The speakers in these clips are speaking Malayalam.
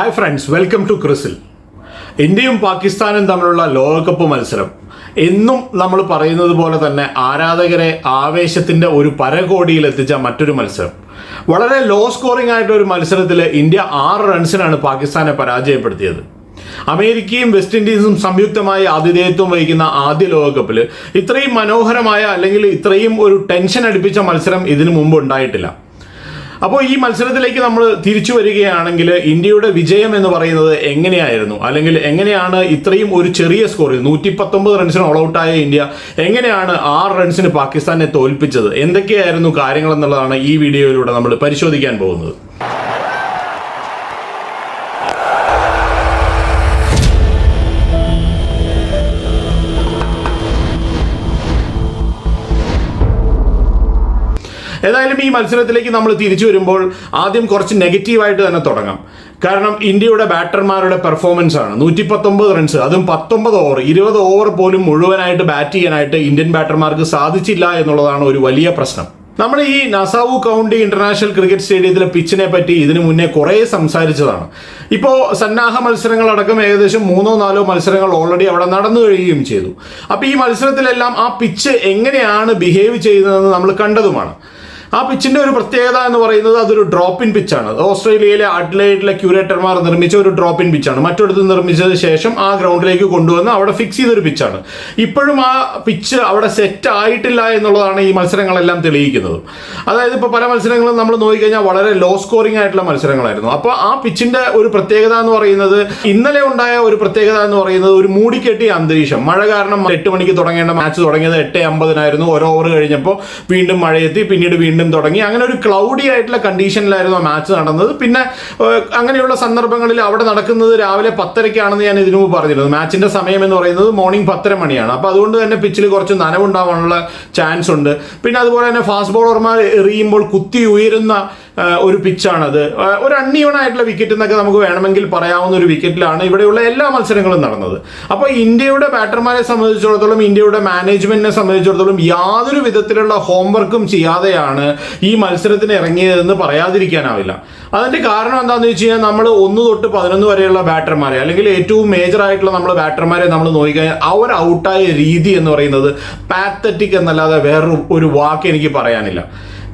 ഹായ് ഫ്രണ്ട്സ് വെൽക്കം ടു ക്രിസിൽ ഇന്ത്യയും പാകിസ്ഥാനും തമ്മിലുള്ള ലോകകപ്പ് മത്സരം. എന്നും നമ്മൾ പറയുന്നത് പോലെ തന്നെ ആരാധകരെ ആവേശത്തിന്റെ ഒരു പരകോടിയിലെത്തിച്ച മറ്റൊരു മത്സരം. വളരെ ലോ സ്കോറിംഗ് ആയിട്ട് ഒരു മത്സരത്തിൽ ഇന്ത്യ ആറ് റൺസിനാണ് പാകിസ്ഥാനെ പരാജയപ്പെടുത്തിയത്. അമേരിക്കയും വെസ്റ്റ് ഇൻഡീസും സംയുക്തമായി ആതിഥേയത്വം വഹിക്കുന്ന ആദ്യ ലോകകപ്പിൽ ഇത്രയും മനോഹരമായ അല്ലെങ്കിൽ ഇത്രയും ഒരു ടെൻഷൻ അടുപ്പിച്ച മത്സരം ഇതിനു മുമ്പ് ഉണ്ടായിട്ടില്ല. അപ്പോൾ ഈ മത്സരത്തിലേക്ക് നമ്മൾ തിരിച്ചു വരികയാണെങ്കിൽ ഇന്ത്യയുടെ വിജയം എന്ന് പറയുന്നത് എങ്ങനെയായിരുന്നു? അല്ലെങ്കിൽ എങ്ങനെയാണ് ഇത്രയും ഒരു ചെറിയ സ്കോറിൽ നൂറ്റി പത്തൊമ്പത് റൺസിന് ഓൾ ഔട്ടായ ഇന്ത്യ എങ്ങനെയാണ് ആറ് റൺസിന് പാകിസ്ഥാനെ തോൽപ്പിച്ചത്? എന്തൊക്കെയായിരുന്നു കാര്യങ്ങൾ എന്നുള്ളതാണ് ഈ വീഡിയോയിലൂടെ നമ്മൾ പരിശോധിക്കാൻ പോകുന്നത്. ഏതായാലും ഈ മത്സരത്തിലേക്ക് നമ്മൾ തിരിച്ചു വരുമ്പോൾ ആദ്യം കുറച്ച് നെഗറ്റീവായിട്ട് തന്നെ തുടങ്ങാം. കാരണം ഇന്ത്യയുടെ ബാറ്റർമാരുടെ പെർഫോമൻസ് ആണ്. നൂറ്റി പത്തൊമ്പത് റൺസ് അതും പത്തൊമ്പത് ഓവർ ഇരുപത് ഓവർ പോലും മുഴുവനായിട്ട് ബാറ്റ് ചെയ്യാനായിട്ട് ഇന്ത്യൻ ബാറ്റർമാർക്ക് സാധിച്ചില്ല എന്നുള്ളതാണ് ഒരു വലിയ പ്രശ്നം. നമ്മൾ ഈ നസാവു കൗണ്ടി ഇന്റർനാഷണൽ ക്രിക്കറ്റ് സ്റ്റേഡിയത്തിലെ പിച്ചിനെ പറ്റി ഇതിനു മുന്നേ കുറേ സംസാരിച്ചതാണ്. ഇപ്പോൾ സന്നാഹ മത്സരങ്ങളടക്കം ഏകദേശം മൂന്നോ നാലോ മത്സരങ്ങൾ ഓൾറെഡി അവിടെ നടന്നു കഴിയുകയും ചെയ്തു. അപ്പോൾ ഈ മത്സരത്തിലെല്ലാം ആ പിച്ച് എങ്ങനെയാണ് ബിഹേവ് ചെയ്യുന്നതെന്ന് നമ്മൾ കണ്ടതുമാണ്. ആ പിച്ചിന്റെ ഒരു പ്രത്യേകത എന്ന് പറയുന്നത് അതൊരു ഡ്രോപ്പ് ഇൻ പിച്ചാണ് ഓസ്ട്രേലിയയിലെ അഡ്ലൈഡിലെ ക്യൂരേറ്റർമാർ നിർമ്മിച്ച ഒരു ഡ്രോപ്പ് ഇൻ പിച്ചാണ് മറ്റൊരിടത്ത് നിർമ്മിച്ചതിന് ശേഷം ആ ഗ്രൗണ്ടിലേക്ക് കൊണ്ടുവന്ന് അവിടെ ഫിക്സ് ചെയ്തൊരു പിച്ചാണ് ഇപ്പോഴും ആ പിച്ച് അവിടെ സെറ്റ് ആയിട്ടില്ല എന്നുള്ളതാണ് ഈ മത്സരങ്ങളെല്ലാം തെളിയിക്കുന്നത്. അതായത് ഇപ്പോൾ പല മത്സരങ്ങളും നമ്മൾ നോക്കിക്കഴിഞ്ഞാൽ വളരെ ലോ സ്കോറിംഗ് ആയിട്ടുള്ള മത്സരങ്ങളായിരുന്നു. അപ്പോൾ ആ പിച്ചിന്റെ ഒരു പ്രത്യേകത എന്ന് പറയുന്നത് ഇന്നലെ ഉണ്ടായ ഒരു പ്രത്യേകത എന്ന് പറയുന്നത് ഒരു മൂടിക്കെട്ടിയ അന്തരീക്ഷം. മഴ കാരണം എട്ട് മണിക്ക് തുടങ്ങേണ്ട മാച്ച് തുടങ്ങിയത് എട്ട് അമ്പതിനായിരുന്നു. ഒരു ഓവർ കഴിഞ്ഞപ്പോൾ വീണ്ടും മഴയെത്തി. പിന്നീട് വീണ്ടും തുടങ്ങി. അങ്ങനെ ഒരു ക്ലൗഡി ആയിട്ടുള്ള കണ്ടീഷനിലായിരുന്നു ആ മാച്ച് നടന്നത്. പിന്നെ അങ്ങനെയുള്ള സന്ദർഭങ്ങളിൽ അവിടെ നടക്കുന്നത് രാവിലെ പത്തരയ്ക്കാണെന്ന് ഞാൻ ഇതിനു മുമ്പ് പറഞ്ഞിരുന്നു. മാച്ചിന്റെ സമയം എന്ന് പറയുന്നത് മോർണിംഗ് പത്തര മണിയാണ്. അപ്പോൾ അതുകൊണ്ട് തന്നെ പിച്ചിൽ കുറച്ച് നനവുണ്ടാവാനുള്ള ചാൻസ് ഉണ്ട്. പിന്നെ അതുപോലെ തന്നെ ഫാസ്റ്റ് ബോളർമാർ എറിയുമ്പോൾ കുത്തി ഉയരുന്ന ഒരു പിച്ചാണത്. ഒരു അൺഈവൺ ആയിട്ടുള്ള വിക്കറ്റ് എന്നൊക്കെ നമുക്ക് വേണമെങ്കിൽ പറയാവുന്ന ഒരു വിക്കറ്റിലാണ് ഇവിടെയുള്ള എല്ലാ മത്സരങ്ങളും നടന്നത്. അപ്പോൾ ഇന്ത്യയുടെ ബാറ്റർമാരെ സംബന്ധിച്ചിടത്തോളം ഇന്ത്യയുടെ മാനേജ്മെന്റിനെ സംബന്ധിച്ചിടത്തോളം യാതൊരു വിധത്തിലുള്ള ഹോംവർക്കും ചെയ്യാതെയാണ് ഈ മത്സരത്തിന് ഇറങ്ങിയതെന്ന് പറയാതിരിക്കാനാവില്ല. അതിന്റെ കാരണം എന്താണെന്ന് വെച്ച് കഴിഞ്ഞാൽ നമ്മൾ ഒന്ന് തൊട്ട് പതിനൊന്ന് വരെയുള്ള ബാറ്റർമാരെ അല്ലെങ്കിൽ ഏറ്റവും മേജർ ആയിട്ടുള്ള നമ്മൾ ബാറ്റർമാരെ നമ്മൾ നോക്കിക്കഴിഞ്ഞാൽ അവർ ഔട്ടായ രീതി എന്ന് പറയുന്നത് പാത്തറ്റിക് എന്നല്ലാതെ വേറൊരു ഒരു വാക്ക് എനിക്ക് പറയാനില്ല.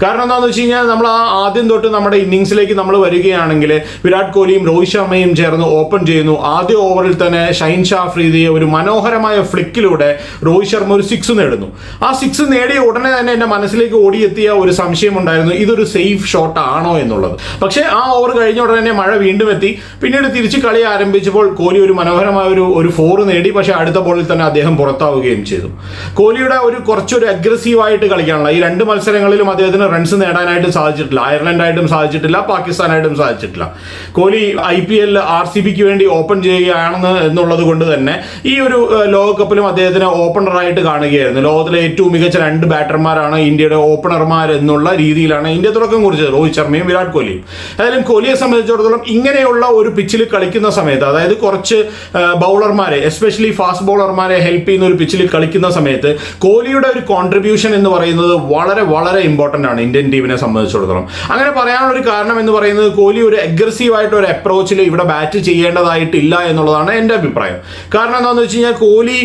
കാരണം എന്താണെന്ന് വെച്ച് കഴിഞ്ഞാൽ നമ്മൾ ആ ആദ്യം തൊട്ട് നമ്മുടെ ഇന്നിങ്സിലേക്ക് നമ്മൾ വരികയാണെങ്കിൽ വിരാട് കോഹ്ലിയും രോഹിത് ശർമ്മയും ചേർന്ന് ഓപ്പൺ ചെയ്യുന്നു. ആദ്യ ഓവറിൽ തന്നെ ഷൈൻ ഷാ ഫ്രീദിയെ ഒരു മനോഹരമായ ഫ്ലിക്കിലൂടെ രോഹിത് ശർമ്മ ഒരു സിക്സ് നേടുന്നു. ആ സിക്സ് നേടിയ ഉടനെ തന്നെ എന്റെ മനസ്സിലേക്ക് ഓടിയെത്തിയ ഒരു സംശയം ഉണ്ടായിരുന്നു ഇതൊരു സേഫ് ഷോട്ട് ആണോ എന്നുള്ളത്. പക്ഷേ ആ ഓവർ കഴിഞ്ഞ ഉടനെ തന്നെ മഴ വീണ്ടും എത്തി. പിന്നീട് തിരിച്ച് കളി ആരംഭിച്ചപ്പോൾ കോഹ്ലി ഒരു മനോഹരമായ ഒരു ഒരു ഫോർ നേടി. പക്ഷേ അടുത്ത ബോളിൽ തന്നെ അദ്ദേഹം പുറത്താവുകയും ചെയ്തു. കോഹ്ലിയുടെ ഒരു കുറച്ചൊരു അഗ്രസീവായിട്ട് കളിക്കാനുള്ള ഈ രണ്ട് മത്സരങ്ങളിലും അദ്ദേഹത്തിന് റൺസ് നേടാനായിട്ട് സാധിച്ചിട്ടില്ല. അയർലൻഡായിട്ടും സാധിച്ചിട്ടില്ല പാകിസ്ഥാനായിട്ടും സാധിച്ചിട്ടില്ല. Kohli I P L R C ബിക്ക് വേണ്ടി ഓപ്പൺ ചെയ്യുകയാണെന്ന് എന്നുള്ളത് കൊണ്ട് തന്നെ ഈ ഒരു ലോകകപ്പിലും അദ്ദേഹത്തിന് ഓപ്പണറായിട്ട് കാണുകയായിരുന്നു. ലോകത്തിലെ ഏറ്റവും മികച്ച രണ്ട് ബാറ്റർമാരാണ് ഇന്ത്യയുടെ ഓപ്പണർമാർ എന്നുള്ള രീതിയിലാണ് ഇന്ത്യ തുടക്കം കുറിച്ചത്. രോഹിത് ശർമ്മയും വിരാട് കോഹ്ലിയും. ഏതായാലും കോഹ്ലിയെ സംബന്ധിച്ചിടത്തോളം ഇങ്ങനെയുള്ള ഒരു പിച്ചിൽ കളിക്കുന്ന സമയത്ത് അതായത് കുറച്ച് ബൗളർമാരെ എസ്പെഷ്യലി ഫാസ്റ്റ് ബൗളർമാരെ ഹെൽപ്പ് ചെയ്യുന്ന ഒരു പിച്ചിൽ കളിക്കുന്ന സമയത്ത് കോഹ്ലിയുടെ ഒരു കോൺട്രിബ്യൂഷൻ എന്ന് പറയുന്നത് വളരെ വളരെ ഇമ്പോർട്ടന്റ് ആണ്. ഇന്ത്യൻ ടീമിനെ സംബന്ധിച്ചിടത്തോളം. അങ്ങനെ പറയാനുള്ള ഒരു കാരണം എന്ന് പറയുന്നത് കോഹ്ലി ഒരു അഗ്രസീവ് ആയിട്ട് ഒരു അപ്രോച്ചിൽ ഇവിടെ ബാറ്റ് ചെയ്യേണ്ടതായിട്ടില്ല എന്നുള്ളതാണ് എന്റെ അഭിപ്രായം. കാരണം എന്താണെന്ന് വെച്ച് കഴിഞ്ഞാൽ കോഹ്ലി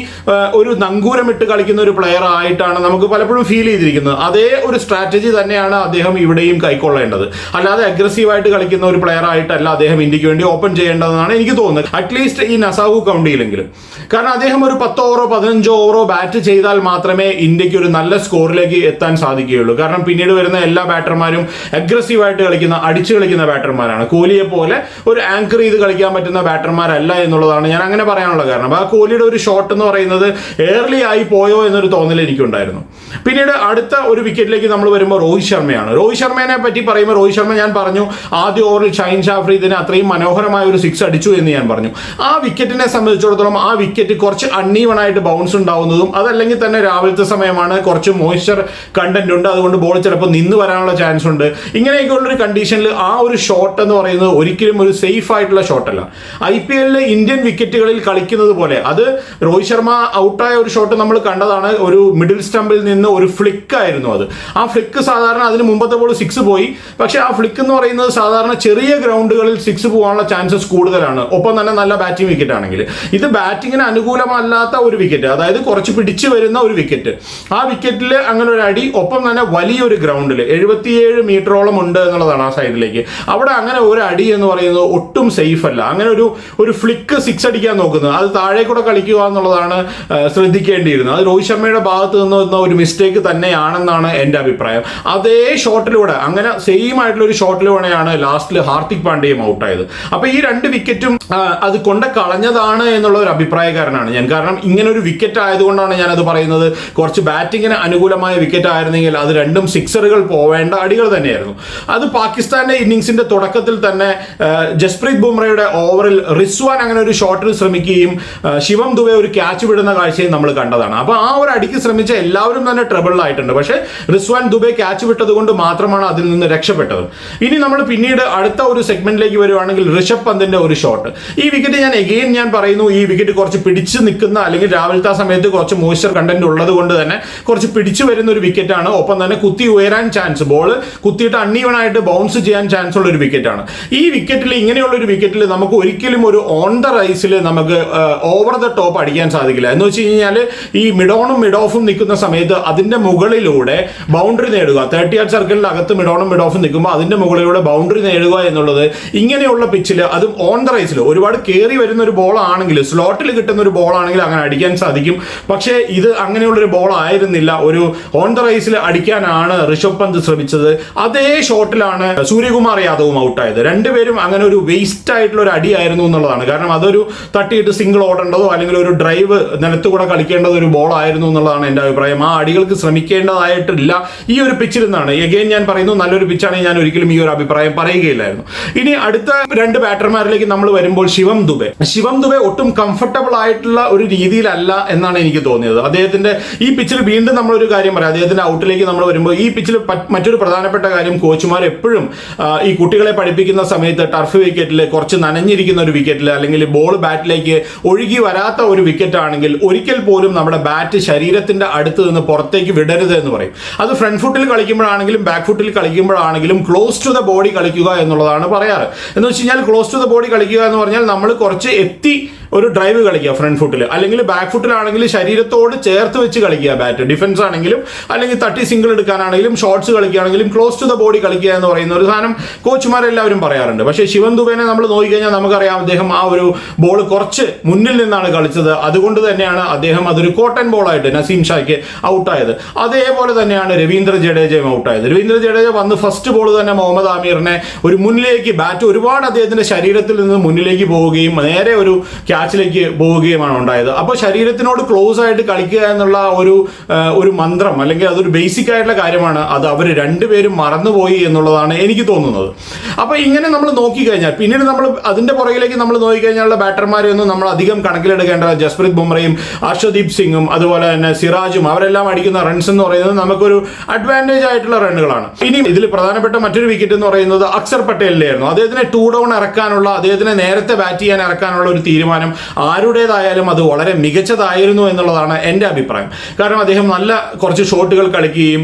ഒരു നങ്കൂരമിട്ട് കളിക്കുന്ന ഒരു പ്ലെയർ ആയിട്ടാണ് നമുക്ക് പലപ്പോഴും ഫീൽ ചെയ്തിരിക്കുന്നത്. അതേ ഒരു സ്ട്രാറ്റജി തന്നെയാണ് അദ്ദേഹം ഇവിടെയും കൈക്കൊള്ളേണ്ടത്. അല്ലാതെ അഗ്രസീവ് ആയിട്ട് കളിക്കുന്ന ഒരു പ്ലെയർ ആയിട്ടല്ല അദ്ദേഹം ഇന്ത്യയ്ക്ക് വേണ്ടി ഓപ്പൺ ചെയ്യേണ്ടതെന്നാണ് എനിക്ക് തോന്നുന്നത്. അറ്റ്ലീസ്റ്റ് ഈ നസാഹു കൗണ്ടിയിലെങ്കിലും കാരണം അദ്ദേഹം ഒരു പത്ത് ഓവറോ പതിനഞ്ചോ ഓവറോ ബാറ്റ് ചെയ്താൽ മാത്രമേ ഇന്ത്യയ്ക്ക് ഒരു നല്ല സ്കോറിലേക്ക് എത്താൻ സാധിക്കുകയുള്ളൂ. കാരണം പിന്നീട് വരുന്ന എല്ലാ ബാറ്റർമാരും അഗ്രസീവായിട്ട് കളിക്കുന്ന അടിച്ചു കളിക്കുന്ന ബാറ്റർമാരാണ് കോഹ്ലിയെ പോലെ ഒരു ആങ്കർ ചെയ്ത് കളിക്കാൻ പറ്റുന്ന ബാറ്റർമാരല്ല എന്നുള്ളതാണ് ഞാൻ അങ്ങനെ പറയാനുള്ള കാരണം. അപ്പോൾ ആ കോഹ്ലിയുടെ ഒരു ഷോട്ട് എന്ന് പറയുന്നത് ഏർലി ആയി പോയോ എന്നൊരു തോന്നൽ എനിക്കുണ്ടായിരുന്നു. പിന്നീട് അടുത്ത ഒരു വിക്കറ്റിലേക്ക് നമ്മൾ വരുമ്പോൾ രോഹിത് ശർമ്മയാണ്. രോഹിത് ശർമ്മേനെ പറ്റി പറയുമ്പോൾ രോഹിത് ശർമ്മ ഞാൻ പറഞ്ഞു ആദ്യ ഓവറിൽ ഷൈൻ ഷാഫ്രീദിനെ അത്രയും മനോഹരമായ ഒരു സിക്സ് അടിച്ചു എന്ന് ഞാൻ പറഞ്ഞു. ആ വിക്കറ്റിനെ സംബന്ധിച്ചിടത്തോളം ആ വിക്കറ്റ് കുറച്ച് അൺഈവൺ ആയിട്ട് ബൗൺസ് ഉണ്ടാവുന്നതും അതല്ലെങ്കിൽ തന്നെ രാവിലത്തെ സമയമാണ് കുറച്ച് മോയ്സ്ചർ കണ്ടന്റ് ഉണ്ട്. അതുകൊണ്ട് ബോൾ ചിലപ്പോൾ നിന്ന് വരാനുള്ള ചാൻസ് ഉണ്ട്. ഇങ്ങനെയൊക്കെ ഉള്ളൊരു കണ്ടീഷനിൽ ആ ഒരു ഷോട്ട് എന്ന് പറയുന്നത് ഒരിക്കലും ഒരു സേഫ് ആയിട്ടുള്ള ഷോട്ടല്ല ഐ പി എല്ലിലെ ഇന്ത്യൻ വിക്കറ്റുകളിൽ കളിക്കുന്നത് പോലെ അത് രോഹിത് ശർമ്മ ഔട്ടായ ഒരു ഷോട്ട് നമ്മൾ കണ്ടതാണ്. ഒരു മിഡിൽ സ്റ്റമ്പിൽ നിന്ന് ഒരു ഫ്ലിക്ക് ആയിരുന്നു അത്. ആ ഫ്ലിക്ക് സാധാരണ അതിന് മുമ്പത്തെ ബോൾ സിക്സ് പോയി. പക്ഷെ ആ ഫ്ലിക്ക് എന്ന് പറയുന്നത് സാധാരണ ചെറിയ ഗ്രൗണ്ടുകളിൽ സിക്സ് പോകാനുള്ള ചാൻസസ് കൂടുതലാണ്. ഒപ്പം തന്നെ നല്ല ബാറ്റിംഗ് വിക്കറ്റ് ആണെങ്കിൽ. ഇത് ബാറ്റിങ്ങിന് അനുകൂലമല്ലാത്ത ഒരു വിക്കറ്റ് അതായത് കുറച്ച് പിടിച്ചു വരുന്ന ഒരു വിക്കറ്റ് ആ വിക്കറ്റിൽ അങ്ങനെ ഒരു അടി ഒപ്പം തന്നെ വലിയൊരു ഗ്രൗണ്ടിൽ എഴുപത്തിയേഴ് മീറ്ററോളം ഉണ്ട് എന്നുള്ളതാണ് ആ സൈഡിലേക്ക്. അവിടെ അങ്ങനെ ഒരു അടി എന്ന് പറയുന്നത് ഒട്ടും സേഫ് അല്ല. അങ്ങനെ ഒരു ഒരു ഫ്ലിക്ക് സിക്സ് അടിക്കാൻ നോക്കുന്നത് അത് താഴെ കൂടെ കളിക്കുക എന്നുള്ളതാണ് ശ്രദ്ധിക്കേണ്ടിയിരുന്നത്. അത് രോഹിത് ശർമ്മയുടെ ഭാഗത്ത് നിന്ന് വന്ന ഒരു മിസ്റ്റേക്ക് തന്നെയാണെന്നാണ് എന്റെ അഭിപ്രായം. അതേ ഷോട്ടിലൂടെ അങ്ങനെ സെയിം ആയിട്ടുള്ള ഒരു ഷോട്ടിലൂടെയാണ് ലാസ്റ്റിൽ ഹാർദിക് പാണ്ഡ്യയും ഔട്ടായത്. അപ്പോൾ ഈ രണ്ട് വിക്കറ്റും അത് കൊണ്ട കളഞ്ഞതാണ് എന്നുള്ള ഒരു അഭിപ്രായക്കാരനാണ് ഞാൻ. കാരണം ഇങ്ങനെ ഒരു വിക്കറ്റ് ആയതുകൊണ്ടാണ് ഞാൻ അത് പറയുന്നത്. കുറച്ച് ബാറ്റിങ്ങിന് അനുകൂലമായ വിക്കറ്റ് ആയിരുന്നെങ്കിൽ അത് രണ്ടും സിക്സറുകൾ പോവേണ്ട അടികൾ തന്നെയായിരുന്നു. അത് പാകിസ്ഥാന്റെ ഇന്നിങ്സിന്റെ തുടക്കത്തിൽ തന്നെ ജസ്പ്രീത് ബുംറയുടെ ഓവറിൽ റിസ്വാൻ അങ്ങനെ ഒരു ഷോട്ടിൽ ശ്രമിക്കുകയും ശിവം ദുബെ ഒരു ക്യാച്ച് വിടുന്ന കാഴ്ചയും നമ്മൾ കണ്ടതാണ്. അപ്പൊ ആ ഒരു അടിക്ക് ശ്രമിച്ച എല്ലാവരും തന്നെ ട്രബിളിലായിട്ടുണ്ട് പക്ഷേ റിസ്വാൻ ദുബെ ക്യാച്ച് വിട്ടത് കൊണ്ട് മാത്രമാണ് അതിൽ നിന്ന് രക്ഷപ്പെട്ടത്. ഇനി നമ്മൾ പിന്നീട് അടുത്ത ഒരു സെഗ്മെന്റിലേക്ക് വരുവാണെങ്കിൽ ഋഷഭ് പന്തിന്റെ ഒരു ഷോട്ട് ഈ വിക്കറ്റ് ഞാൻ എഗെയിൻ ഞാൻ പറയുന്നു ഈ വിക്കറ്റ് കുറച്ച് പിടിച്ചു നിൽക്കുന്ന അല്ലെങ്കിൽ രാവിലത്തെ സമയത്ത് കുറച്ച് മോയ്സ്ചർ കണ്ടന്റ് ഉള്ളത് കൊണ്ട് തന്നെ കുറച്ച് പിടിച്ചു വരുന്ന ഒരു വിക്കറ്റാണ് ഒപ്പം തന്നെ കുത്തി ഉയരാൻ ചാൻസ് ബോൾ കുത്തിയിട്ട് അൺഈവൺ ആയിട്ട് ബൗൺസ് ചെയ്യാൻ ചാൻസ് ഉള്ള ഒരു വിക്കറ്റാണ് ഈ വിക്കറ്റിൽ ഇങ്ങനെയുള്ള ഒരു വിക്കറ്റിൽ നമുക്ക് ഒരിക്കലും ഒരു ഓൺ ദ റൈസിൽ നമുക്ക് ഓവർ ദ ടോപ്പ് അടിക്കാൻ സാധിക്കില്ല. എന്ന് വെച്ച് കഴിഞ്ഞാൽ ഈ മിഡോണും മിഡ് ഓഫും നിൽക്കുന്ന സമയത്ത് അതിന്റെ മുകളിലൂടെ ബൗണ്ടറി നേടുക. തേർട്ടി ആർ സർക്കിളിന്റെ അകത്ത് മിഡോണും മിഡ് ഓഫും നിൽക്കുമ്പോൾ അതിന്റെ മുകളിലൂടെ ബൗണ്ടറി നേടുക എന്നുള്ളത് ഇങ്ങനെയുള്ള പിച്ചിൽ അതും ഓൺ ദ റൈസിൽ ഒരുപാട് കയറി വരുന്ന ഒരു ബോൾ ആണെങ്കിൽ സ്ലോട്ടിൽ കിട്ടുന്ന ഒരു ബോൾ ആണെങ്കിൽ അങ്ങനെ അടിക്കാൻ സാധിക്കും. പക്ഷേ ഇത് അങ്ങനെയുള്ളൊരു ബോൾ ആയിരുന്നില്ല. ഒരു ഓൺ ദ റൈസിൽ അടിക്കാനാണ് ഋഷഭ് പന്ത് ശ്രമിച്ചത്. അതേ ഷോട്ടിലാണ് സൂര്യകുമാർ യാദവും ഔട്ടായത്. രണ്ടുപേരും അങ്ങനെ ഒരു വേസ്റ്റ് ആയിട്ടുള്ള ഒരു അടിയായിരുന്നു എന്നുള്ളതാണ്. കാരണം അതൊരു തട്ടിയിട്ട് സിംഗിൾ ഓടേണ്ടതോ അല്ലെങ്കിൽ ഒരു ഡ്രൈവ് നിലത്തുകൂടെ കളിക്കേണ്ടത് ഒരു ബോൾ ആയിരുന്നു എന്നുള്ളതാണ് എന്റെ അഭിപ്രായം. ആ അടികൾക്ക് ശ്രമിക്കേണ്ടതായിട്ടില്ല. ഈ ഒരു പിച്ചിൽ നിന്നാണ്. എഗെയിൻ ഞാൻ പറയുന്നു നല്ലൊരു പിച്ചാണ് ഞാൻ ഒരിക്കലും ഈ ഒരു അഭിപ്രായം പറയുകയില്ലായിരുന്നു. ഇനി അടുത്ത രണ്ട് ബാറ്റർമാരിലേക്ക് നമ്മൾ വരുമ്പോൾ ശിവം ദുബെ. ശിവം ദുബെ ഒട്ടും കംഫർട്ടബിൾ ആയിട്ടുള്ള ഒരു രീതിയിലല്ല എന്നാണ് എനിക്ക് തോന്നിയത്. അദ്ദേഹത്തിന്റെ ഈ പിച്ചിൽ വീണ്ടും നമ്മളൊരു കാര്യം പറയാം. അദ്ദേഹത്തിന്റെ ഔട്ടിലേക്ക് നമ്മൾ വരുമ്പോൾ ഈ പിച്ചിൽ മറ്റൊരു പ്രധാനപ്പെട്ട കാര്യം കോച്ചുമാർ എപ്പോഴും ഈ കുട്ടികളെ പഠിപ്പിക്കുന്ന സമയത്ത് ടർഫ് വിക്കറ്റിൽ കുറച്ച് നനഞ്ഞിരിക്കുന്ന ഒരു വിക്കറ്റിൽ അല്ലെങ്കിൽ ബോൾ ബാറ്റിലേക്ക് ഒഴുകി വരാത്ത ഒരു വിക്കറ്റ് ആണെങ്കിൽ ഒരിക്കൽ പോലും നമ്മുടെ ബാറ്റ് ശരീരത്തിന്റെ അടുത്ത് നിന്ന് പുറത്തേക്ക് വിടരുത് എന്ന് പറയും. അത് ഫ്രണ്ട് ഫുട്ടിൽ കളിക്കുമ്പോഴാണെങ്കിലും ബാക്ക് ഫുട്ടിൽ കളിക്കുമ്പോഴാണെങ്കിലും ക്ലോസ് ടു ദ ബോഡി കളിക്കുക എന്നുള്ളതാണ് പറയാറ്. എന്ന് വെച്ച് കഴിഞ്ഞാൽ ക്ലോസ് ടു ദ ബോഡി കളിക്കുക എന്ന് പറഞ്ഞാൽ നമ്മൾ കുറച്ച് എത്തി ഒരു ഡ്രൈവ് കളിക്കുക ഫ്രണ്ട് ഫുട്ടിൽ അല്ലെങ്കിൽ ബാക്ക് ഫുട്ടിലാണെങ്കിൽ ശരീരത്തോട് ചേർത്ത് വെച്ച് കളിക്കുക ബാറ്റ് ഡിഫൻസ് ആണെങ്കിലും അല്ലെങ്കിൽ തട്ടി സിംഗിൾ എടുക്കാനാണെങ്കിലും ഷോട്ട്സ് കളിക്കുകയാണെങ്കിലും ക്ലോസ് ടു ദ ബോഡി കളിക്കുക എന്ന് പറയുന്ന ഒരു സാധനം കോച്ചുമാരെല്ലാവരും പറയാറുണ്ട്. പക്ഷേ ശിവൻ ദുബേനെ നമ്മൾ നോക്കിക്കഴിഞ്ഞാൽ നമുക്കറിയാം അദ്ദേഹം ആ ഒരു ബോൾ കുറച്ച് മുന്നിൽ നിന്നാണ് കളിച്ചത്. അതുകൊണ്ട് തന്നെയാണ് അദ്ദേഹം അതൊരു കോട്ടൺ ബോളായിട്ട് നസീം ഷായ്ക്ക് ഔട്ടായത് അതേപോലെ തന്നെയാണ് രവീന്ദ്ര ജഡേജയും ഔട്ടായത് രവീന്ദ്ര ജഡേജ വന്ന് ഫസ്റ്റ് ബോൾ തന്നെ മുഹമ്മദ് ആമീറിനെ ഒരു മുന്നിലേക്ക് ബാറ്റ് ഒരുപാട് അദ്ദേഹത്തിന്റെ ശരീരത്തിൽ നിന്ന് മുന്നിലേക്ക് പോവുകയും നേരെ ഒരു ക്യാച്ചിലേക്ക് പോവുകയുമാണ് ഉണ്ടായത്. അപ്പോൾ ശരീരത്തിനോട് ക്ലോസ് ആയിട്ട് കളിക്കുക എന്നുള്ള ഒരു ഒരു മന്ത്രം അല്ലെങ്കിൽ അതൊരു ബേസിക് ആയിട്ടുള്ള കാര്യമാണ്. അത് അവർ രണ്ടുപേരും മറന്നുപോയി എന്നുള്ളതാണ് എനിക്ക് തോന്നുന്നത്. അപ്പോൾ ഇങ്ങനെ നമ്മൾ നോക്കിക്കഴിഞ്ഞാൽ പിന്നീട് നമ്മൾ അതിന്റെ പുറകിലേക്ക് നമ്മൾ നോക്കിക്കഴിഞ്ഞാലുള്ള ബാറ്റർമാരെ ഒന്നും നമ്മൾ അധികം കണക്കിലെടുക്കേണ്ട ജസ്പ്രീത് ബുംറയും അർഷദീപ് സിംഗും അതുപോലെ തന്നെ സിറാജും അവരെല്ലാം അടിക്കുന്ന റൺസ് എന്ന് പറയുന്നത് നമുക്കൊരു അഡ്വാന്റേജ് ആയിട്ടുള്ള റണ്ണുകളാണ് ഇനി ഇതിൽ പ്രധാനപ്പെട്ട മറ്റൊരു വിക്കറ്റ് എന്ന് പറയുന്നത് അക്സർ പട്ടേലിന്റെ ആയിരുന്നു. അദ്ദേഹത്തിനെ ടൂ ഡൗൺ ഇറക്കാനുള്ള അദ്ദേഹത്തിനെ നേരത്തെ ബാറ്റ് ചെയ്യാൻ ഇറക്കാനുള്ള ഒരു തീരുമാനം ആരുടേതായാലും അത് വളരെ മികച്ചതായിരുന്നു എന്നുള്ളതാണ് എന്റെ അഭിപ്രായം. കാരണം അദ്ദേഹം നല്ല കുറച്ച് ഷോട്ടുകൾ കളിക്കുകയും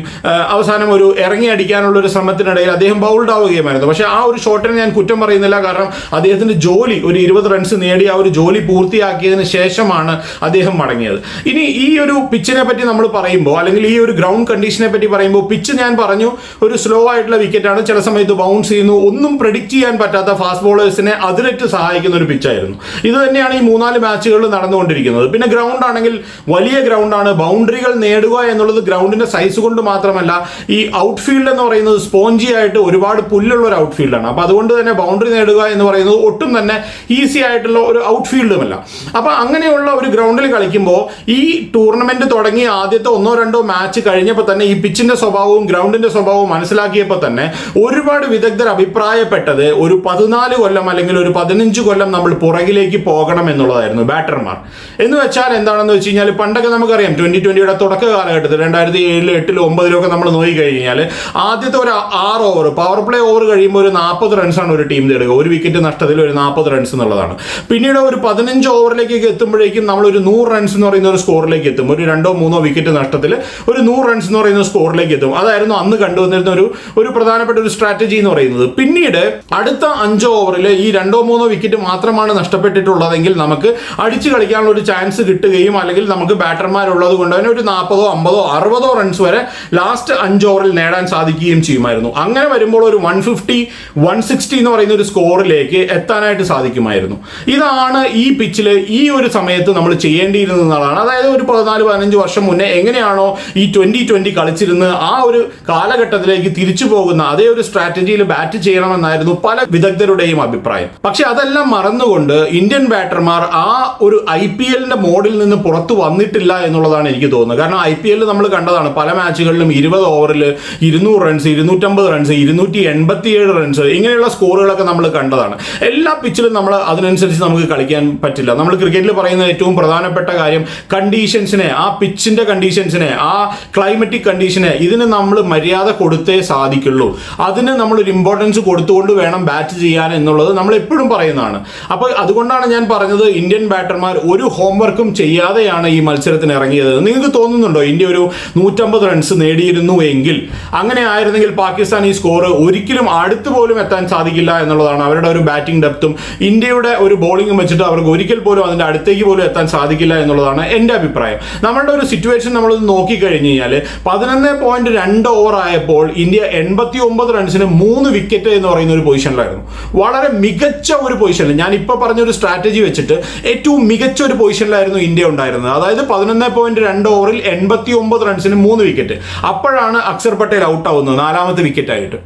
അവസാനം ഒരു ഇറങ്ങി അടിക്കാനുള്ള ഒരു ശ്രമത്തിനിടയിൽ അദ്ദേഹം ബൗൾഡ് ആവുകയുമായിരുന്നു. പക്ഷേ ആ ഒരു ഷോട്ടിനെ ഞാൻ കുറ്റം പറയുന്നില്ല. കാരണം അദ്ദേഹത്തിന്റെ ജോലി ഒരു ഇരുപത് റൺസ് നേടി ആ ഒരു ജോലി പൂർത്തിയാക്കിയതിന് ശേഷമാണ് അദ്ദേഹം മടങ്ങിയത്. ഇനി ഈ ഒരു പിച്ചിനെ പറ്റി നമ്മൾ പറയുമ്പോൾ അല്ലെങ്കിൽ ഈ ഒരു ഗ്രൗണ്ട് കണ്ടീഷനെ പറ്റി പറയുമ്പോൾ പിച്ച് ഞാൻ പറഞ്ഞു ഒരു സ്ലോ ആയിട്ടുള്ള വിക്കറ്റാണ് ചില സമയത്ത് ബൗൺസ് ചെയ്യുന്നു. ഒന്നും പ്രഡിക്റ്റ് ചെയ്യാൻ പറ്റാത്ത ഫാസ്റ്റ് ബോളേഴ്സിനെ അതിരറ്റ് സഹായിക്കുന്ന ഒരു പിച്ചായിരുന്നു ഇത് തന്നെയാണ് ഈ മൂന്നാൽ മാച്ചുകളിൽ നടന്നുകൊണ്ടിരിക്കുന്നത്. പിന്നെ ഗ്രൗണ്ട് ആണെങ്കിൽ വലിയ ഗ്രൗണ്ടാണ് ബൗണ്ടറികൾ നേടുക എന്നുള്ളത് ഗ്രൗണ്ടിന്റെ സൈസ് കൊണ്ട് മാത്രമല്ല ഈ ഔട്ട് ഫീൽഡ് എന്ന് പറയുന്നത് സ്പോഞ്ചി ആയിട്ട് ഒരുപാട് പുല്ലുള്ള ഒരു ഔട്ട് ഔട്ട്ഫീൽഡാണ് അപ്പൊ അതുകൊണ്ട് തന്നെ ബൗണ്ടറി നേടുക എന്ന് പറയുന്നത് ഒട്ടും തന്നെ ഈസി ആയിട്ടുള്ള ഒരു ഔട്ട്ഫീൽഡുമല്ല അപ്പൊ അങ്ങനെയുള്ള ഒരു ഗ്രൗണ്ടിൽ കളിക്കുമ്പോൾ ഈ ടൂർണമെന്റ് തുടങ്ങി ആദ്യത്തെ ഒന്നോ രണ്ടോ മാച്ച് കഴിഞ്ഞപ്പോൾ തന്നെ ഈ പിച്ചിന്റെ സ്വഭാവവും ഗ്രൗണ്ടിന്റെ സ്വഭാവവും മനസ്സിലാക്കിയപ്പോൾ തന്നെ ഒരുപാട് വിദഗ്ധർ അഭിപ്രായപ്പെട്ടത് ഒരു പതിനാല് കൊല്ലം അല്ലെങ്കിൽ ഒരു പതിനഞ്ച് കൊല്ലം നമ്മൾ പുറകിലേക്ക് പോകണം തീർക്കണം എന്നുള്ളതായിരുന്നു ബാറ്റർമാർ. എന്ന് വെച്ചാൽ എന്താണെന്ന് വെച്ച് കഴിഞ്ഞാൽ പണ്ടൊക്കെ നമുക്കറിയാം ട്വന്റി ട്വന്റിയുടെ തുടക്ക കാലഘട്ടത്തിൽ രണ്ടായിരത്തി ഏഴിലും എട്ടിലും ഒമ്പതിലും ഒക്കെ നമ്മൾ നോക്കി കഴിഞ്ഞാൽ ആദ്യത്തെ ഒരു ആറ് ഓവർ പവർ പ്ലേ ഓവർ കഴിയുമ്പോൾ ഒരു നാൽപ്പത് റൺസാണ് ഒരു ടീം നേടുക. ഒരു വിക്കറ്റ് നഷ്ടത്തിൽ ഒരു നാൽപ്പത് റൺസ് എന്നുള്ളതാണ്. പിന്നീട് ഒരു പതിനഞ്ച് ഓവറിലേക്കൊക്കെ എത്തുമ്പോഴേക്കും നമ്മൾ ഒരു നൂറ് റൺസ് എന്ന് പറയുന്ന ഒരു സ്കോറിലേക്ക് എത്തും. ഒരു രണ്ടോ മൂന്നോ വിക്കറ്റ് നഷ്ടത്തിൽ ഒരു നൂറ് റൺസ് എന്ന് പറയുന്ന സ്കോറിലേക്ക് എത്തും. അതായിരുന്നു അന്ന് കണ്ടുവന്നിരുന്ന ഒരു ഒരു പ്രധാനപ്പെട്ട ഒരു സ്ട്രാറ്റജി എന്ന് പറയുന്നത്. പിന്നീട് അടുത്ത അഞ്ചോ ഓവറിൽ ഈ രണ്ടോ മൂന്നോ വിക്കറ്റ് മാത്രമാണ് നഷ്ടപ്പെട്ടിട്ടുള്ളതെങ്കിൽ നമുക്ക് അടിച്ചു കളിക്കാനുള്ള ഒരു ചാൻസ് കിട്ടുകയും അല്ലെങ്കിൽ നമുക്ക് ബാറ്റർമാരുള്ളത് കൊണ്ട് തന്നെ ഒരു നാൽപ്പതോ അമ്പതോ അറുപതോ റൺസ് വരെ ലാസ്റ്റ് അഞ്ച് ഓവറിൽ നേടാൻ സാധിക്കുകയും ചെയ്യുമായിരുന്നു. അങ്ങനെ വരുമ്പോൾ ഒരു വൺ ഫിഫ്റ്റി വൺ സിക്സ്റ്റി എന്ന് പറയുന്ന ഒരു സ്കോറിലേക്ക് എത്താനായിട്ട് സാധിക്കുമായിരുന്നു. ഇതാണ് ഈ പിച്ചിൽ ഈ ഒരു സമയത്ത് നമ്മൾ ചെയ്യേണ്ടിയിരുന്നതാണ് അതായത് ഒരു പതിനാല് പതിനഞ്ച് വർഷം മുന്നേ എങ്ങനെയാണോ ഈ ട്വന്റി ട്വന്റി കളിച്ചിരുന്ന് ആ ഒരു കാലഘട്ടത്തിലേക്ക് തിരിച്ചു പോകുന്ന അതേ ഒരു സ്ട്രാറ്റജിയിൽ ബാറ്റ് ചെയ്യണമെന്നായിരുന്നു പല വിദഗ്ധരുടെയും അഭിപ്രായം. പക്ഷെ അതെല്ലാം മറന്നുകൊണ്ട് ഇന്ത്യൻ ബാറ്റർമാർ ആ ഒരു ഐ പി എല്ലിന്റെ മോഡിൽ നിന്ന് പുറത്തു വന്നിട്ടില്ല എന്നുള്ളതാണ് എനിക്ക് തോന്നുന്നത്. കാരണം ഐ പി എല്ലിൽ നമ്മൾ കണ്ടതാണ്. പല മാച്ചുകളിലും ഇരുപത് ഓവറിൽ ഇരുന്നൂറ് റൺസ് ഇരുന്നൂറ്റമ്പത് റൺസ് ഇരുന്നൂറ്റി എൺപത്തിയേഴ് റൺസ് ഇങ്ങനെയുള്ള സ്കോറുകളൊക്കെ നമ്മൾ കണ്ടതാണ്. എല്ലാ പിച്ചിലും നമ്മൾ അതിനനുസരിച്ച് നമുക്ക് കളിക്കാൻ പറ്റില്ല. നമ്മൾ ക്രിക്കറ്റിൽ പറയുന്ന ഏറ്റവും പ്രധാനപ്പെട്ട കാര്യം കണ്ടീഷൻസിനെ ആ പിച്ചിന്റെ കണ്ടീഷൻസിനെ ആ ക്ലൈമറ്റിക് കണ്ടീഷനെ ഇതിന് നമ്മൾ മര്യാദ കൊടുത്തേ സാധിക്കുള്ളൂ. അതിന് നമ്മൾ ഒരു ഇമ്പോർട്ടൻസ് കൊടുത്തുകൊണ്ട് വേണം ബാറ്റ് ചെയ്യാൻ എന്നുള്ളത് നമ്മൾ എപ്പോഴും പറയുന്നതാണ്. അപ്പോൾ അതുകൊണ്ടാണ് ഞാൻ പറഞ്ഞത് ഇന്ത്യൻ ബാറ്റർമാർ ഒരു ഹോംവർക്കും ചെയ്യാതെയാണ് ഈ മത്സരത്തിന് ഇറങ്ങിയത്. നിങ്ങൾക്ക് തോന്നുന്നുണ്ടോ ഇന്ത്യ ഒരു നൂറ്റമ്പത് റൺസ് നേടിയിരുന്നു എങ്കിൽ? അങ്ങനെ ആയിരുന്നെങ്കിൽ പാകിസ്ഥാൻ ഈ സ്കോർ ഒരിക്കലും അടുത്ത് പോലും എത്താൻ സാധിക്കില്ല എന്നുള്ളതാണ് അവരുടെ ഒരു ബാറ്റിംഗ് ഡെപ്തും ഇന്ത്യയുടെ ഒരു ബോളിംഗും വെച്ചിട്ട് അവർക്ക് ഒരിക്കൽ പോലും അതിന്റെ അടുത്തേക്ക് പോലും എത്താൻ സാധിക്കില്ല എന്നുള്ളതാണ് എന്റെ അഭിപ്രായം. നമ്മളുടെ ഒരു സിറ്റുവേഷൻ നമ്മൾ നോക്കിക്കഴിഞ്ഞ് കഴിഞ്ഞാൽ പതിനൊന്ന് പോയിന്റ് രണ്ട് ഓവർ ആയപ്പോൾ ഇന്ത്യ എൺപത്തി ഒമ്പത് റൺസിന് മൂന്ന് വിക്കറ്റ് എന്ന് പറയുന്ന ഒരു പൊസിഷനിലായിരുന്നു വളരെ മികച്ച ഒരു പൊസിഷനിൽ ഞാൻ ഇപ്പോൾ പറഞ്ഞ ഒരു സ്ട്രാറ്റജി വെച്ചിട്ട് ഏറ്റവും മികച്ച ഒരു പൊസിഷനിലായിരുന്നു ഇന്ത്യ ഉണ്ടായിരുന്നത്. അതായത് പതിനൊന്ന് പോയിന്റ് രണ്ട് ഓവറിൽ എൺപത്തി ഒമ്പത് റൺസിന് മൂന്ന് വിക്കറ്റ് അപ്പോഴാണ് അക്ഷർ പട്ടേൽ ഔട്ട് ആവുന്നത് നാലാമത്തെ വിക്കറ്റായിട്ട്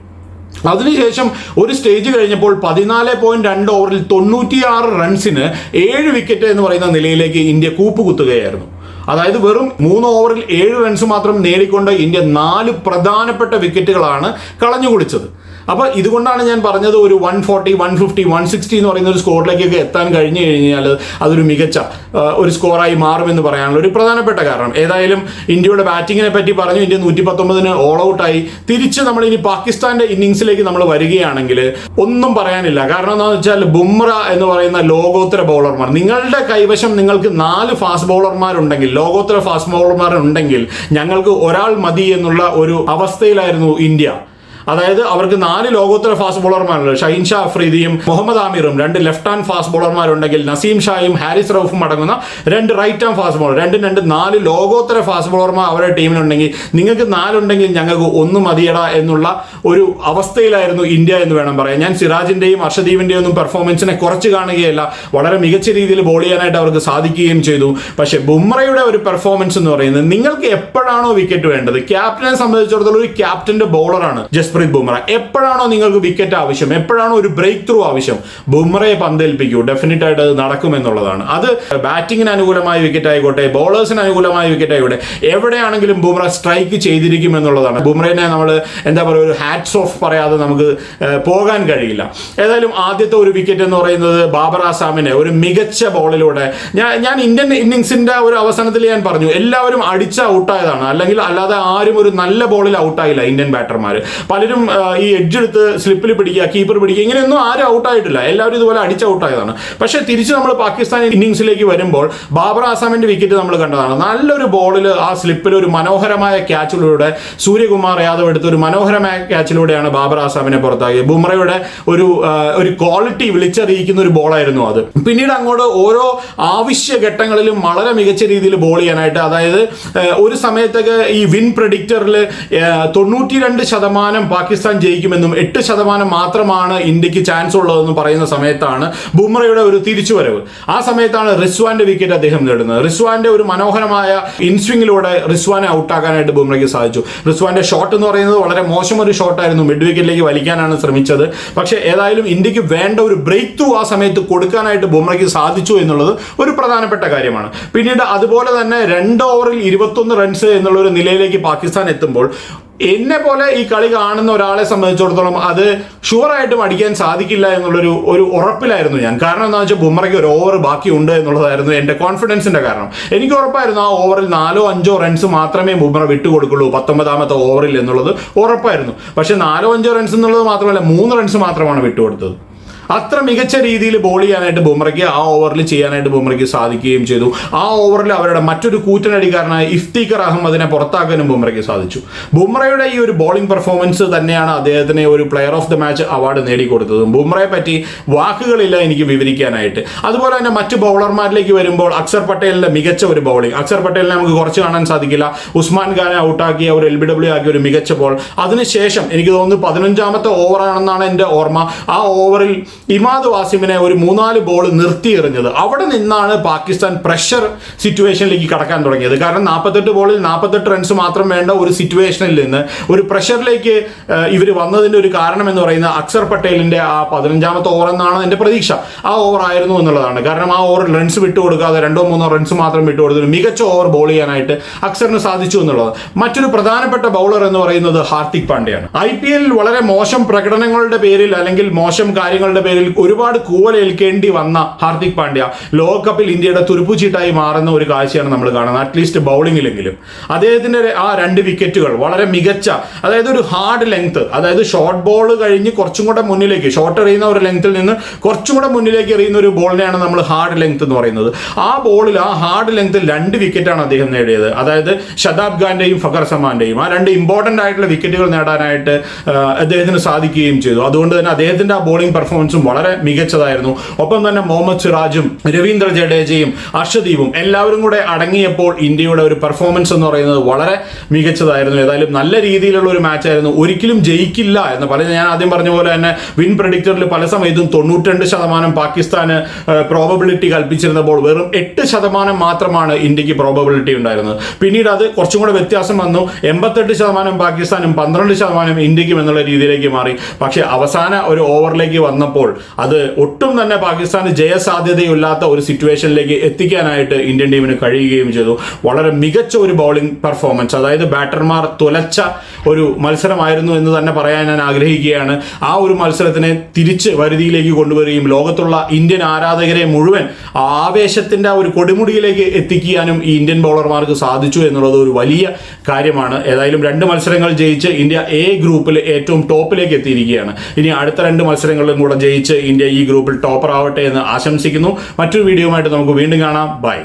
അതിനുശേഷം ഒരു സ്റ്റേജ് കഴിഞ്ഞപ്പോൾ പതിനാല് പോയിന്റ് രണ്ട് ഓവറിൽ തൊണ്ണൂറ്റിയാറ് റൺസിന് ഏഴ് വിക്കറ്റ് എന്ന് പറയുന്ന നിലയിലേക്ക് ഇന്ത്യ കൂപ്പുകുത്തുകയായിരുന്നു. അതായത് വെറും മൂന്ന് ഓവറിൽ ഏഴ് റൺസ് മാത്രം നേടിക്കൊണ്ട് ഇന്ത്യ നാല് പ്രധാനപ്പെട്ട വിക്കറ്റുകളാണ് കളഞ്ഞു കുളിച്ചത് അപ്പോൾ ഇതുകൊണ്ടാണ് ഞാൻ പറഞ്ഞത് ഒരു one forty one fifty one sixty എന്ന് പറയുന്ന ഒരു സ്കോറിലേക്കൊക്കെ എത്താൻ കഴിഞ്ഞു കഴിഞ്ഞാൽ അതൊരു മികച്ച ഒരു സ്കോറായി മാറുമെന്ന് പറയാനുള്ള ഒരു പ്രധാനപ്പെട്ട കാരണം. ഏതായാലും ഇന്ത്യയുടെ ബാറ്റിങ്ങിനെ പറ്റി പറഞ്ഞു ഇന്ത്യ നൂറ്റി പത്തൊമ്പതിന് ഓൾ ഔട്ടായി തിരിച്ച് നമ്മൾ ഇനി പാകിസ്ഥാന്റെ ഇന്നിങ്സിലേക്ക് നമ്മൾ വരികയാണെങ്കിൽ ഒന്നും പറയാനില്ല. കാരണം എന്താണെന്ന് വെച്ചാൽ ബുംറ എന്ന് പറയുന്ന ലോകോത്തര ബൗളർമാർ നിങ്ങളുടെ കൈവശം നിങ്ങൾക്ക് നാല് ഫാസ്റ്റ് ബൗളർമാരുണ്ടെങ്കിൽ ലോകോത്തര ഫാസ്റ്റ് ബൗളർമാരുണ്ടെങ്കിൽ ഞങ്ങൾക്ക് ഒരാൾ മതി എന്നുള്ള ഒരു അവസ്ഥയിലായിരുന്നു ഇന്ത്യ. അതായത് അവർക്ക് നാല് ലോകോത്തര ഫാസ്റ്റ് ബോളർമാരുണ്ട് ഷൈൻ ഷാ അഫ്രീദിയും മുഹമ്മദ് ആമിറും. രണ്ട് ലെഫ്റ്റ് ഹാൻഡ് ഫാസ്റ്റ് ബോളർമാരുണ്ടെങ്കിൽ നസീം ഷായും ഹാരിസ് റൌഫും അടങ്ങുന്ന രണ്ട് റൈറ്റ് ഹാൻഡ് ഫാസ്റ്റ് ബോളർ രണ്ടും രണ്ട് നാല് ലോകോത്തര ഫാസ്റ്റ് ബോളർമാർ അവരുടെ ടീമിനുണ്ടെങ്കിൽ നിങ്ങൾക്ക് നാലുണ്ടെങ്കിൽ ഞങ്ങൾക്ക് ഒന്ന് മതിയടാ എന്നുള്ള ഒരു അവസ്ഥയിലായിരുന്നു ഇന്ത്യ എന്ന് വേണം പറയാൻ. ഞാൻ സിറാജിന്റെയും അർഷദീപിന്റെയും ഒന്നും പെർഫോമൻസിനെ കുറച്ച് കാണുകയല്ല. വളരെ മികച്ച രീതിയിൽ ബോൾ ചെയ്യാനായിട്ട് അവർക്ക് സാധിക്കുകയും ചെയ്തു. പക്ഷെ ബുംറയുടെ ഒരു പെർഫോമൻസ് എന്ന് പറയുന്നത് നിങ്ങൾക്ക് എപ്പോഴാണോ വിക്കറ്റ് വേണ്ടത്? ക്യാപ്റ്റനെ സംബന്ധിച്ചിടത്തോളം ഒരു ക്യാപ്റ്റന്റെ ബോളറാണ് ജസ്പ്രീത് ബുംറ എപ്പോഴാണോ നിങ്ങൾക്ക് വിക്കറ്റ് ആവശ്യം എപ്പോഴാണോ ഒരു ബ്രേക്ക് ത്രൂ ആവശ്യം ബുംറയെ പന്തേൽപ്പിക്കൂ. ഡെഫിനറ്റ് ആയിട്ട് അത് നടക്കുമെന്നുള്ളതാണ്. അത് ബാറ്റിങ്ങിന് അനുകൂലമായ വിക്കറ്റ് ആയിക്കോട്ടെ ബോളേഴ്സിന് അനുകൂലമായ വിക്കറ്റ് ആയിക്കോട്ടെ എവിടെയാണെങ്കിലും ബുംറ സ്ട്രൈക്ക് ചെയ്തിരിക്കും എന്നുള്ളതാണ് ബുംറയെ നമ്മൾ എന്താ പറയുക ഒരു ഹാറ്റ്സ് ഓഫ് പറയാതെ നമുക്ക് പോകാൻ കഴിയില്ല. ഏതായാലും ആദ്യത്തെ ഒരു വിക്കറ്റ് എന്ന് പറയുന്നത് ബാബർ ആസാമിനെ ഒരു മികച്ച ബോളിലൂടെ ഞാൻ ഇന്ത്യൻ ഇന്നിങ്സിന്റെ ഒരു അവസാനത്തിൽ ഞാൻ പറഞ്ഞു എല്ലാവരും അടിച്ച ഔട്ടായതാണ് അല്ലെങ്കിൽ അല്ലാതെ ആരും ഒരു നല്ല ബോളിൽ ഔട്ടായില്ല ഇന്ത്യൻ ബാറ്റർമാർ പലരും ഈ എഡ്ജ് എടുത്ത് സ്ലിപ്പിൽ പിടിക്കുക കീപ്പർ പിടിക്കുക ഇങ്ങനെയൊന്നും ആരും ഔട്ടായിട്ടില്ല എല്ലാവരും ഇതുപോലെ അടിച്ച ഔട്ടായതാണ് പക്ഷേ തിരിച്ച് നമ്മൾ പാകിസ്ഥാൻ ഇന്നിങ്സിലേക്ക് വരുമ്പോൾ ബാബർ ആസാമിന്റെ വിക്കറ്റ് നമ്മൾ കണ്ടതാണ്. നല്ലൊരു ബോളിൽ ആ സ്ലിപ്പിൽ ഒരു മനോഹരമായ ക്യാച്ചിലൂടെ സൂര്യകുമാർ യാദവ് എടുത്ത ഒരു മനോഹരമായ ക്യാച്ചിലൂടെയാണ് ബാബർ ആസാമിനെ പുറത്താക്കിയത്. ബുംറയുടെ ഒരു ഒരു ക്വാളിറ്റി വിളിച്ചറിയിക്കുന്ന ഒരു ബോളായിരുന്നു അത്. പിന്നീട് അങ്ങോട്ട് ഓരോ ആവശ്യ ഘട്ടങ്ങളിലും വളരെ മികച്ച രീതിയിൽ ബോൾ ചെയ്യാനായിട്ട് അതായത് ഒരു സമയത്തൊക്കെ ഈ വിൻ പ്രഡിക്റ്ററിൽ തൊണ്ണൂറ്റി രണ്ട് ശതമാനം പാകിസ്ഥാൻ ജയിക്കുമെന്നും എട്ട് ശതമാനം മാത്രമാണ് ഇന്ത്യയ്ക്ക് ചാൻസ് ഉള്ളതെന്നും പറയുന്ന സമയത്താണ് ബുംറയുടെ ഒരു തിരിച്ചുവരവ്. ആ സമയത്താണ് റിസ്വാന്റെ വിക്കറ്റ് അദ്ദേഹം നേടുന്നത്. റിസ്വാന്റെ ഒരു മനോഹരമായ ഇൻസ്വിങ്ങിലൂടെ റിസ്വാനെ ഔട്ടാക്കാനായിട്ട് ബുംറയ്ക്ക് സാധിച്ചു. റിസ്വാന്റെ ഷോട്ട് എന്ന് പറയുന്നത് വളരെ മോശം ഒരു ഷോട്ടായിരുന്നു മിഡ് വിക്കറ്റിലേക്ക് വലിക്കാനാണ് ശ്രമിച്ചത്. പക്ഷേ ഏതായാലും ഇന്ത്യയ്ക്ക് വേണ്ട ഒരു ബ്രേക്ക് ത്രൂ ആ സമയത്ത് കൊടുക്കാനായിട്ട് ബുംറയ്ക്ക് സാധിച്ചു എന്നുള്ളത് ഒരു പ്രധാനപ്പെട്ട കാര്യമാണ്. പിന്നീട് അതുപോലെ തന്നെ രണ്ട് ഓവറിൽ ഇരുപത്തൊന്ന് റൺസ് എന്നുള്ള ഒരു നിലയിലേക്ക് പാകിസ്ഥാൻ എത്തുമ്പോൾ എന്നെ പോലെ ഈ കളി കാണുന്ന ഒരാളെ സംബന്ധിച്ചിടത്തോളം അത് ഷുവറായിട്ടും അടിക്കാൻ സാധിക്കില്ല എന്നുള്ളൊരു ഒരു ഉറപ്പിലായിരുന്നു ഞാൻ. കാരണം എന്താണെന്ന് വെച്ചാൽ ബുംറയ്ക്ക് ഒരു ഓവർ ബാക്കിയുണ്ട് എന്നുള്ളതായിരുന്നു എന്റെ കോൺഫിഡൻസിന്റെ കാരണം. എനിക്ക് ഉറപ്പായിരുന്നു ആ ഓവറിൽ നാലോ അഞ്ചോ റൺസ് മാത്രമേ ബുംറ വിട്ടുകൊടുക്കുള്ളൂ പത്തൊമ്പതാമത്തെ ഓവറിൽ എന്നുള്ളത് ഉറപ്പായിരുന്നു. പക്ഷേ നാലോ അഞ്ചോ റൺസ് എന്നുള്ളത് മാത്രമല്ല മൂന്ന് റൺസ് മാത്രമാണ് വിട്ടുകൊടുത്തത്. അത്ര മികച്ച രീതിയിൽ ബോൾ ചെയ്യാനായിട്ട് ബുംറയ്ക്ക് ആ ഓവറിൽ ചെയ്യാനായിട്ട് ബുംറയ്ക്ക് സാധിക്കുകയും ചെയ്തു. ആ ഓവറിൽ അവരുടെ മറ്റൊരു കൂറ്റനടിക്കാരനായ ഇഫ്തീഖർ അഹമ്മദിനെ പുറത്താക്കാനും ബുംറയ്ക്ക് സാധിച്ചു. ബുംറയുടെ ഈ ഒരു ബോളിംഗ് പെർഫോമൻസ് തന്നെയാണ് അദ്ദേഹത്തിന് ഒരു player of the match award നേടിക്കൊടുത്തതും. ബുംറയെ പറ്റി വാക്കുകളില്ല എനിക്ക് വിവരിക്കാനായിട്ട്. അതുപോലെ തന്നെ മറ്റ് ബൗളർമാരിലേക്ക് വരുമ്പോൾ അക്ഷർ പട്ടേലിന്റെ മികച്ച ഒരു ബൗളിംഗ് അക്ഷർ പട്ടേലിനെ നമുക്ക് കുറച്ച് കാണാൻ സാധിക്കില്ല. ഉസ്മാൻ ഖാനെ ഔട്ടാക്കിയ ഒരു എൽ ബി ഡബ്ല്യു ആക്കിയ ഒരു മികച്ച ബോൾ അതിനുശേഷം എനിക്ക് തോന്നുന്നു പതിനഞ്ചാമത്തെ ഓവറാണെന്നാണ് എന്റെ ഓർമ്മ. ആ ഓവറിൽ ഇമാദ് വാസിമിനെ ഒരു മൂന്നാൽ ബോൾ നിർത്തി എറിഞ്ഞത്. അവിടെ നിന്നാണ് പാകിസ്ഥാൻ പ്രഷർ സിറ്റുവേഷനിലേക്ക് കടക്കാൻ തുടങ്ങിയത്. കാരണം നാൽപ്പത്തെട്ട് ബോളിൽ നാൽപ്പത്തെട്ട് റൺസ് മാത്രം വേണ്ട ഒരു സിറ്റുവേഷനിൽ നിന്ന് ഒരു പ്രഷറിലേക്ക് ഇവർ വന്നതിന്റെ ഒരു കാരണം എന്ന് പറയുന്ന അക്സർ പട്ടേലിന്റെ ആ പതിനഞ്ചാമത്തെ ഓവർ എന്നാണ് എന്റെ പ്രതീക്ഷ. ആ ഓവർ ആയിരുന്നു എന്നുള്ളതാണ്. കാരണം ആ ഓവർ റൺസ് വിട്ടു കൊടുക്കാതെ രണ്ടോ മൂന്നോ റൺസ് മാത്രം വിട്ടുകൊടുത്തു ഒരു മികച്ച ഓവർ ബോൾ ചെയ്യാനായിട്ട് അക്സറിന് സാധിച്ചു എന്നുള്ളത് മറ്റൊരു പ്രധാനപ്പെട്ട ബൗളർ എന്ന് പറയുന്നത് ഹാർദിക് പാണ്ഡ്യയാണ്. ഐ വളരെ മോശം പ്രകടനങ്ങളുടെ പേരിൽ അല്ലെങ്കിൽ മോശം കാര്യങ്ങളുടെ പേരിൽ ഒരുപാട് കൂവലേൽക്കേണ്ടി വന്ന ഹാർദിക് പാണ്ഡ്യ. ലോകകപ്പിൽ ഇന്ത്യയുടെ തുരുപ്പുചീട്ടായി മാറുന്ന ഒരു കാഴ്ചയാണ് നമ്മൾ കാണുന്നത്. അറ്റ്ലീസ്റ്റ് ബൗളിങ്ങിലെങ്കിലും അദ്ദേഹത്തിന്റെ ആ രണ്ട് വിക്കറ്റുകൾ വളരെ മികച്ച അതായത് ഒരു ഹാർഡ് ലെങ്ത് അതായത് ഷോർട്ട് ബോൾ കഴിഞ്ഞ് കുറച്ചും കൂടെ മുന്നിലേക്ക് ഷോർട്ട് എറിയുന്ന ഒരു ലെങ്ത്തിൽ നിന്ന് കുറച്ചും കൂടെ മുന്നിലേക്ക് എറിയുന്ന ഒരു ബോളിനെയാണ് നമ്മൾ ഹാർഡ് ലെങ്ത് എന്ന് പറയുന്നത്. ആ ബോളിൽ ആ ഹാർഡ് ലെങ്ത്തിൽ രണ്ട് വിക്കറ്റാണ് അദ്ദേഹം നേടിയത്. അതായത് ഷതാബ് ഖാന്റെയും ഫഖർ സമാന്റെയും ആ രണ്ട് ഇമ്പോർട്ടന്റ് ആയിട്ടുള്ള വിക്കറ്റുകൾ നേടാനായിട്ട് അദ്ദേഹത്തിന് സാധിക്കുകയും ചെയ്തു. അതുകൊണ്ട് തന്നെ അദ്ദേഹത്തിന്റെ ആ ബോളിംഗ് പെർഫോമൻസും വളരെ മികച്ചതായിരുന്നു. ഒപ്പം തന്നെ മുഹമ്മദ് സിറാജും രവീന്ദ്ര ജഡേജയും അർഷദീപും എല്ലാവരും കൂടെ അടങ്ങിയപ്പോൾ ഇന്ത്യയുടെ ഒരു പെർഫോമൻസ് എന്ന് പറയുന്നത് വളരെ മികച്ചതായിരുന്നു. ഏതായാലും നല്ല രീതിയിലുള്ള ഒരു മാച്ച് ആയിരുന്നു. ഒരിക്കലും ജയിക്കില്ല എന്ന് പല ഞാൻ ആദ്യം പറഞ്ഞ പോലെ തന്നെ വിൻ പ്രഡിക്റ്ററിൽ പല സമയത്തും തൊണ്ണൂറ്റിരണ്ട് ശതമാനം പാകിസ്ഥാന് പ്രോബബിലിറ്റി കൽപ്പിച്ചിരുന്നപ്പോൾ വെറും എട്ട് ശതമാനം മാത്രമാണ് ഇന്ത്യയ്ക്ക് പ്രോബബിലിറ്റി ഉണ്ടായിരുന്നത്. പിന്നീട് അത് കുറച്ചും കൂടെ വ്യത്യാസം വന്നു. എൺപത്തെട്ട് ശതമാനം പാകിസ്ഥാനും പന്ത്രണ്ട് ശതമാനം ഇന്ത്യക്കും എന്നുള്ള രീതിയിലേക്ക് മാറി. പക്ഷേ അവസാന ഒരു ഓവറിലേക്ക് വന്നപ്പോൾ അത് ഒട്ടും തന്നെ പാകിസ്ഥാന് ജയസാധ്യതയില്ലാത്ത ഒരു സിറ്റുവേഷനിലേക്ക് എത്തിക്കാനായിട്ട് ഇന്ത്യൻ ടീമിന് കഴിയുകയും ചെയ്തു. വളരെ മികച്ച ഒരു ബൗളിംഗ് പെർഫോമൻസ് അതായത് ബാറ്റർമാർ തുലച്ച ഒരു മത്സരമായിരുന്നു എന്ന് തന്നെ പറയാൻ ഞാൻ ആഗ്രഹിക്കുകയാണ്. ആ ഒരു മത്സരത്തിനെ തിരിച്ച് വരുതിയിലേക്ക് കൊണ്ടുവരികയും ലോകത്തുള്ള ഇന്ത്യൻ ആരാധകരെ മുഴുവൻ ആവേശത്തിന്റെ ആ ഒരു കൊടുമുടിയിലേക്ക് എത്തിക്കാനും ഈ ഇന്ത്യൻ ബൗളർമാർക്ക് സാധിച്ചു എന്നുള്ളത് ഒരു വലിയ കാര്യമാണ്. ഏതായാലും രണ്ട് മത്സരങ്ങൾ ജയിച്ച് ഇന്ത്യ എ ഗ്രൂപ്പിൽ ഏറ്റവും ടോപ്പിലേക്ക് എത്തിയിരിക്കുകയാണ്. ഇനി അടുത്ത രണ്ട് മത്സരങ്ങളിലും കൂടെ ജയിച്ച് ഇന്ത്യ ഈ ഗ്രൂപ്പിൽ ടോപ്പർ ആവട്ടെ എന്ന് ആശംസിക്കുന്നു. മറ്റൊരു വീഡിയോയുമായിട്ട് നമുക്ക് വീണ്ടും കാണാം. ബൈ